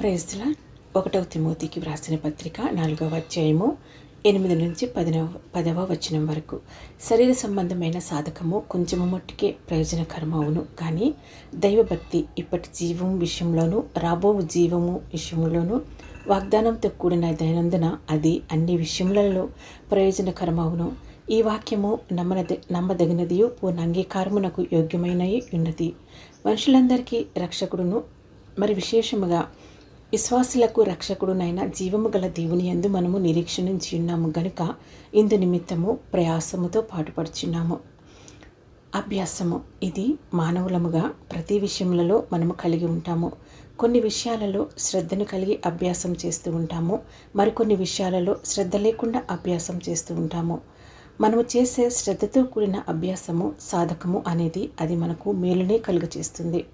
ప్రైజ్ల ఒకటవ తిమోతికి వ్రాసిన పత్రిక నాలుగవ అధ్యాయము ఎనిమిది నుంచి పదినవ పదవ వచనం వరకు. శరీర సంబంధమైన సాధకము కొంచెము మట్టుకే ప్రయోజనకరమవును కానీ దైవభక్తి ఇప్పటి జీవం విషయంలోనూ రాబో జీవము విషయంలోనూ వాగ్దానంతో కూడిన దైనందున అది అన్ని విషయములలో ప్రయోజనకరమవును. ఈ వాక్యము నమ్మనది నమ్మదగినదియు పూర్ణ అంగీకారమునకు యోగ్యమైనవి ఉన్నది. మనుషులందరికీ రక్షకుడును మరి విశేషముగా విశ్వాసులకు రక్షకుడునైన జీవము గల దేవుని యందు మనము నిరీక్షణించి ఉన్నాము గనుక ఇందు నిమిత్తము ప్రయాసముతో పాటుపడుచున్నాము. అభ్యాసము. ఇది మానవులముగా ప్రతి విషయములలో మనము కలిగి ఉంటాము. కొన్ని విషయాలలో శ్రద్ధను కలిగి అభ్యాసం చేస్తూ ఉంటాము. మరికొన్ని విషయాలలో శ్రద్ధ లేకుండా అభ్యాసం చేస్తూ ఉంటాము. మనము చేసే శ్రద్ధతో కూడిన అభ్యాసము సాధకము అనేది అది మనకు మేలునే కలుగచేస్తుంది.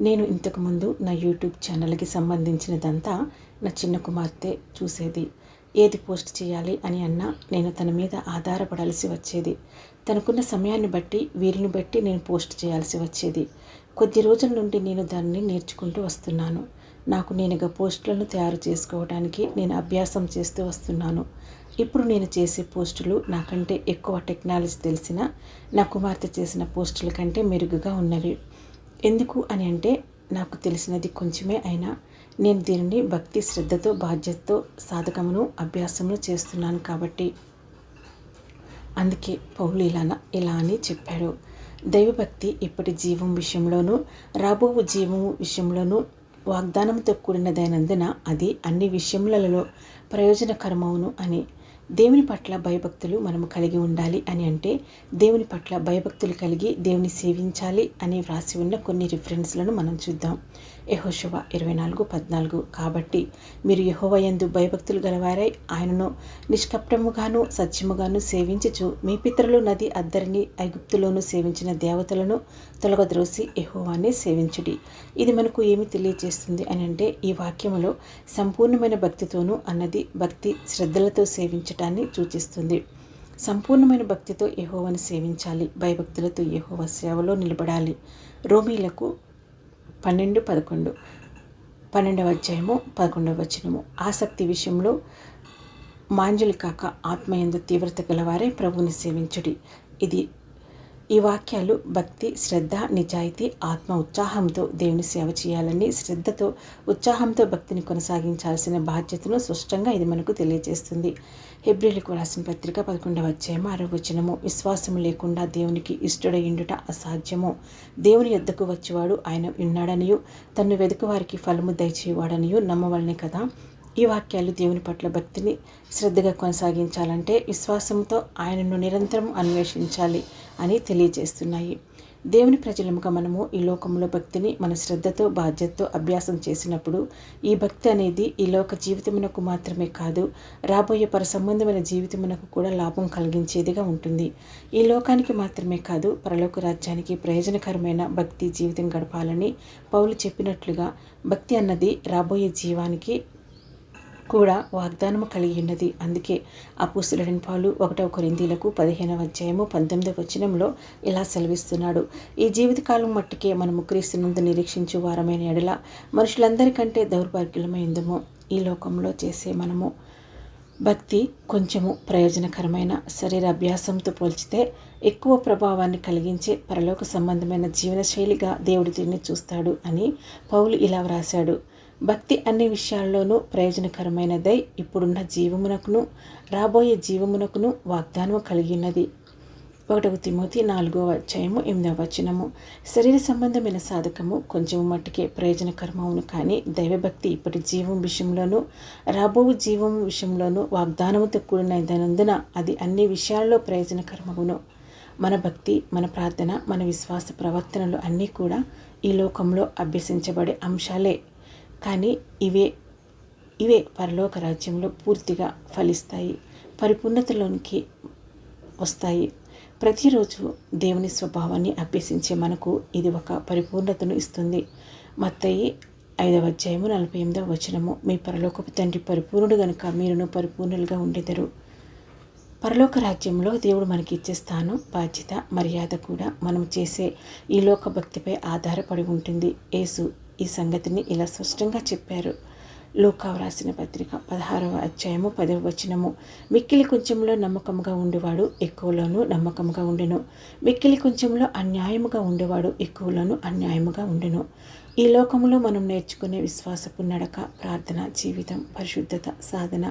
నేను ఇంతకుముందు నా యూట్యూబ్ ఛానల్కి సంబంధించినదంతా నా చిన్న కుమార్తె చూసేది. ఏది పోస్ట్ చేయాలి అని అన్నా నేను తన మీద ఆధారపడాల్సి వచ్చేది. తనకున్న సమయాన్ని బట్టి వీరిని బట్టి నేను పోస్ట్ చేయాల్సి వచ్చేది. కొద్ది రోజుల నుండి నేను దాన్ని నేర్చుకుంటూ వస్తున్నాను. నాకు నేనుగా పోస్టులను తయారు చేసుకోవడానికి నేను అభ్యాసం చేస్తూ వస్తున్నాను. ఇప్పుడు నేను చేసే పోస్టులు నాకంటే ఎక్కువ టెక్నాలజీ తెలిసిన నా కుమార్తె చేసిన పోస్టుల కంటే మెరుగుగా ఉన్నవి. ఎందుకు అని అంటే నాకు తెలిసినది కొంచెమే అయినా నేను దీనిని భక్తి శ్రద్ధతో బాధ్యతతో సాధకమును అభ్యాసమును చేస్తున్నాను కాబట్టి. అందుకే పౌలు ఇలా ఇలా అని చెప్పాడు. దైవభక్తి ఇప్పటి జీవం విషయంలోనూ రాబో జీవము విషయంలోనూ వాగ్దానంతో కూడినదైనందున అది అన్ని విషయములలో ప్రయోజనకరమవును అని దేవుని పట్ల భయభక్తులు మనము కలిగి ఉండాలి అని అంటే దేవుని పట్ల భయభక్తులు కలిగి దేవుని సేవించాలి అని వ్రాసి ఉన్న కొన్ని రిఫరెన్స్లను మనం చూద్దాం. యహోశవ ఇరవై నాలుగు పద్నాలుగు. కాబట్టి మీరు యహోవయందు భయభక్తులు గలవారై ఆయనను నిష్కప్టముగాను సత్యముగాను సేవించుచు మీ పితరులు నది అద్దరిని ఐగుప్తులోను సేవించిన దేవతలను తొలగద్రోసి యహోవాన్ని సేవించుడి. ఇది మనకు ఏమి తెలియజేస్తుంది అని అంటే ఈ వాక్యములో సంపూర్ణమైన భక్తితోనూ అన్నది భక్తి శ్రద్ధలతో సేవించటాన్ని సూచిస్తుంది. సంపూర్ణమైన భక్తితో యహోవాను సేవించాలి భయభక్తులతో యహోవ సేవలో నిలబడాలి. రోమీలకు పన్నెండు పదకొండు. పన్నెండవ అధ్యాయము పదకొండవ వచనము. ఆసక్తి విషయంలో మాంజులు కాక ఆత్మయందు తీవ్రత గలవారే ప్రభుని సేవించుడి. ఇది ఈ వాక్యాలు భక్తి శ్రద్ధ నిజాయితీ ఆత్మ ఉత్సాహంతో దేవుని సేవ చేయాలని శ్రద్ధతో ఉత్సాహంతో భక్తిని కొనసాగించాల్సిన బాధ్యతను స్పష్టంగా ఇది మనకు తెలియజేస్తుంది. హెబ్రిలకు రాసిన పత్రిక పదకొండవ అధ్యాయం ఆరో వచనము విశ్వాసం లేకుండా దేవునికి ఇష్టడయుండుట అసాధ్యము. దేవుని యొద్దకు వచ్చేవాడు ఆయన ఉన్నాడనియు తను వెదుకు వారికి ఫలము దయచేవాడనియు నమ్మవలనే కదా. ఈ వాక్యాలు దేవుని పట్ల భక్తిని శ్రద్ధగా కొనసాగించాలంటే విశ్వాసంతో ఆయనను నిరంతరం అన్వేషించాలి అని తెలియజేస్తున్నాయి. దేవుని ప్రజలముగా మనము ఈ లోకంలో భక్తిని మన శ్రద్ధతో బాధ్యతతో అభ్యాసం చేసినప్పుడు ఈ భక్తి అనేది ఈ లోక జీవితమునకు మాత్రమే కాదు రాబోయే పర సంబంధమైన జీవితమునకు కూడా లాభం కలిగించేదిగా ఉంటుంది. ఈ లోకానికి మాత్రమే కాదు పరలోక రాజ్యానికి ప్రయోజనకరమైన భక్తి జీవితం గడపాలని పౌలు చెప్పినట్లుగా భక్తి అన్నది రాబోయే జీవానికి కూడా వాగ్దానము కలిగి ఉన్నది అందుకే అపుస్తులైన పాలు ఒకటవ కొరిందీలకు పదిహేనవ అధ్యాయము పంతొమ్మిదవ వచనంలో ఇలా సెలవిస్తున్నాడు. ఈ జీవితకాలం మట్టుకే మనము క్రీస్తునందు నిరీక్షించు వారమైన ఎడల మనుషులందరికంటే దౌర్భాగ్యులమైందము ఈ లోకంలో చేసే మనము భక్తి కొంచెము ప్రయోజనకరమైన శరీర అభ్యాసంతో పోల్చితే ఎక్కువ ప్రభావాన్ని కలిగించే పరలోక సంబంధమైన జీవనశైలిగా దేవుడు దీన్ని చూస్తాడు అని పౌలు ఇలా వ్రాశాడు. భక్తి అన్ని విషయాల్లోనూ ప్రయోజనకరమైనదై ఇప్పుడున్న జీవమునకును రాబోయే జీవమునకును వాగ్దానము కలిగినది. ఒకటవ తిమోతి నాలుగవ అధ్యాయము ఎనిమిదవ వచనము. శరీర సంబంధమైన సాధకము కొంచెం మట్టుకే ప్రయోజనకరమవును కానీ దైవభక్తి ఇప్పటి జీవం విషయంలోనూ రాబో జీవం విషయంలోనూ వాగ్దానముతో కూడినదనందున అది అన్ని విషయాల్లో ప్రయోజనకరమవును మన భక్తి మన ప్రార్థన మన విశ్వాస ప్రవర్తనలు అన్నీ కూడా ఈ లోకంలో అభ్యసించబడే అంశాలే. కానీ ఇవే ఇవే పరలోక రాజ్యంలో పూర్తిగా ఫలిస్తాయి పరిపూర్ణతలోనికి వస్తాయి. ప్రతిరోజు దేవుని స్వభావాన్ని అభ్యసించే మనకు ఇది ఒక పరిపూర్ణతను ఇస్తుంది. మత్తయి ఐదవ అధ్యాయము నలభై ఎనిమిదవ వచనము. మీ పరలోకపు తండ్రి పరిపూర్ణుడు గనుక మీరును పరిపూర్ణులుగా ఉండేదరు. పరలోక రాజ్యంలో దేవుడు మనకి ఇచ్చే స్థానం బాధ్యత మర్యాద కూడా మనం చేసే ఈ లోక భక్తిపై ఆధారపడి ఉంటుంది. యేసు ఈ సంగతిని ఇలా స్పష్టంగా చెప్పారు. లోకా వ్రాసిన పత్రిక పదహారవ అధ్యాయము పదవ వచనము. మిక్కిలి కొంచెంలో నమ్మకంగా ఉండేవాడు ఎక్కువలోనూ నమ్మకంగా ఉండెను. మిక్కిలి కొంచెంలో అన్యాయముగా ఉండేవాడు ఎక్కువలోనూ అన్యాయముగా ఉండెను. ఈ లోకంలో మనం నేర్చుకునే విశ్వాసపు నడక ప్రార్థన జీవితం పరిశుద్ధత సాధన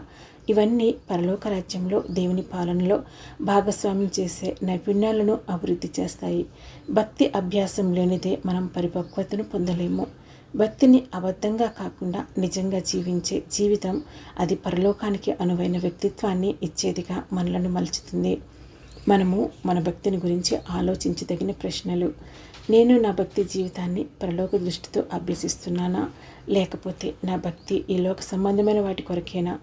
ఇవన్నీ పరలోక రాజ్యంలో దేవుని పాలనలో భాగస్వామ్యం చేసే నైపుణ్యాలను అభివృద్ధి చేస్తాయి. భక్తి అభ్యాసం లేనిదే మనం పరిపక్వతను పొందలేము. భక్తిని అబద్ధంగా కాకుండా నిజంగా జీవించే జీవితం అది పరలోకానికి అనువైన వ్యక్తిత్వాన్ని ఇచ్చేదిగా మనలను మలుచుతుంది. మనము మన భక్తిని గురించి ఆలోచించదగిన ప్రశ్నలు. నేను నా భక్తి జీవితాన్ని పరలోక దృష్టితో అభ్యసిస్తున్నానా? లేకపోతే నా భక్తి ఈ లోక సంబంధమైన వాటి కొరకేనా?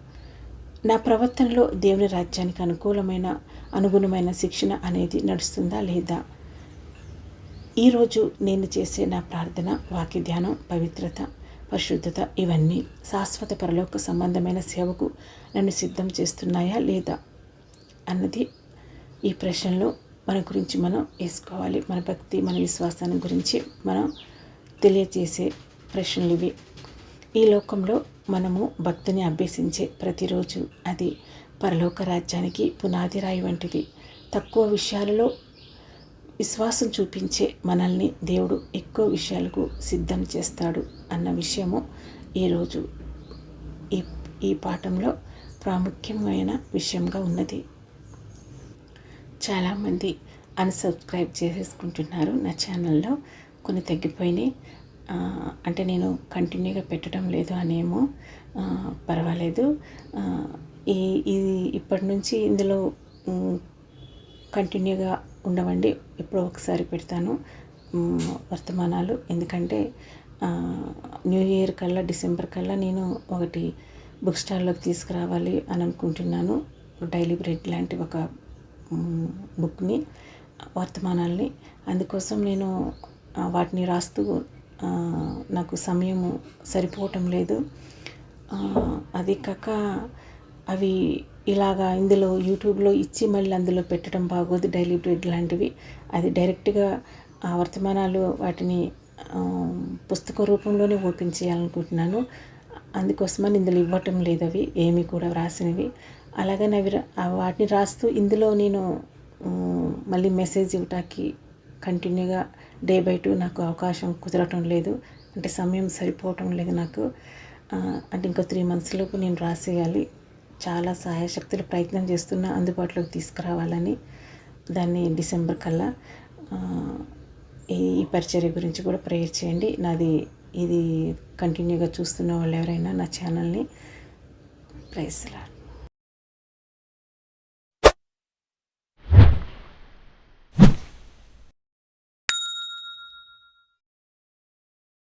నా ప్రవర్తనలో దేవుని రాజ్యానికి అనుకూలమైన అనుగుణమైన శిక్షణ అనేది నడుస్తుందా లేదా? ఈరోజు నేను చేసే నా ప్రార్థన వాక్య ధ్యానం పవిత్రత పరిశుద్ధత ఇవన్నీ శాశ్వత పరలోక సంబంధమైన సేవకు నన్ను సిద్ధం చేస్తున్నాయా లేదా అన్నది ఈ ప్రశ్నలో మన గురించి మనం వేసుకోవాలి. మన భక్తి మన విశ్వాసాన్ని గురించి మనం తెలియజేసే ప్రశ్నలు ఇవి. ఈ లోకంలో మనము భక్తిని అభ్యసించే ప్రతిరోజు అది పరలోక రాజ్యానికి పునాది రాయి వంటిది. తక్కువ విషయాలలో విశ్వాసం చూపించే మనల్ని దేవుడు ఎక్కువ విషయాలకు సిద్ధం చేస్తాడు అన్న విషయము ఈరోజు ఈ ఈ పాఠంలో ప్రాముఖ్యమైన విషయంగా ఉన్నది. చాలామంది అన్సబ్స్క్రైబ్ చేసేసుకుంటున్నారు నా ఛానల్లో కొన్ని తగ్గిపోయినాయి. అంటే నేను కంటిన్యూగా పెట్టడం లేదు అనేమో పర్వాలేదు. ఈ ఇది ఇప్పటి నుంచి ఇందులో కంటిన్యూగా ఉండవండి. ఎప్పుడో ఒకసారి పెడతాను. వర్తమానాలు. ఎందుకంటే న్యూ ఇయర్ కల్లా డిసెంబర్ కల్లా నేను ఒకటి బుక్ స్టాల్లోకి తీసుకురావాలి అని అనుకుంటున్నాను. డైలీ బ్రెడ్ లాంటి ఒక బుక్ని వర్తమానాల్ని. అందుకోసం నేను వాటిని రాస్తూ నాకు సమయం సరిపోవటం లేదు. అది కాక అవి ఇలాగా ఇందులో యూట్యూబ్లో ఇచ్చి మళ్ళీ అందులో పెట్టడం బాగోదు డైలీ బ్రెడ్ లాంటివి. అది డైరెక్ట్గా ఆ వర్తమానాలు వాటిని పుస్తక రూపంలోనే ఓపెన్ చేయాలనుకుంటున్నాను. అందుకోసమని ఇందులో ఇవ్వటం లేదు అవి ఏమీ కూడా వ్రాసినవి. అలాగని అవి వాటిని రాస్తూ ఇందులో నేను మళ్ళీ మెసేజ్ ఇవ్వటానికి కంటిన్యూగా డే బై టూ నాకు అవకాశం కుదరటం లేదు. అంటే సమయం సరిపోవటం లేదు నాకు. అంటే ఇంకో త్రీ మంత్స్లోపు నేను రాసేయాలి. చాలా సహాయశక్తులు ప్రయత్నం చేస్తున్నా అందుబాటులోకి తీసుకురావాలని దాన్ని డిసెంబర్ కల్లా ఈ పరిచర్య గురించి కూడా ప్రేయర్ చేయండి. నాది ఇది కంటిన్యూగా చూస్తున్న వాళ్ళు ఎవరైనా నా ఛానల్ని ప్రైస్లాడ్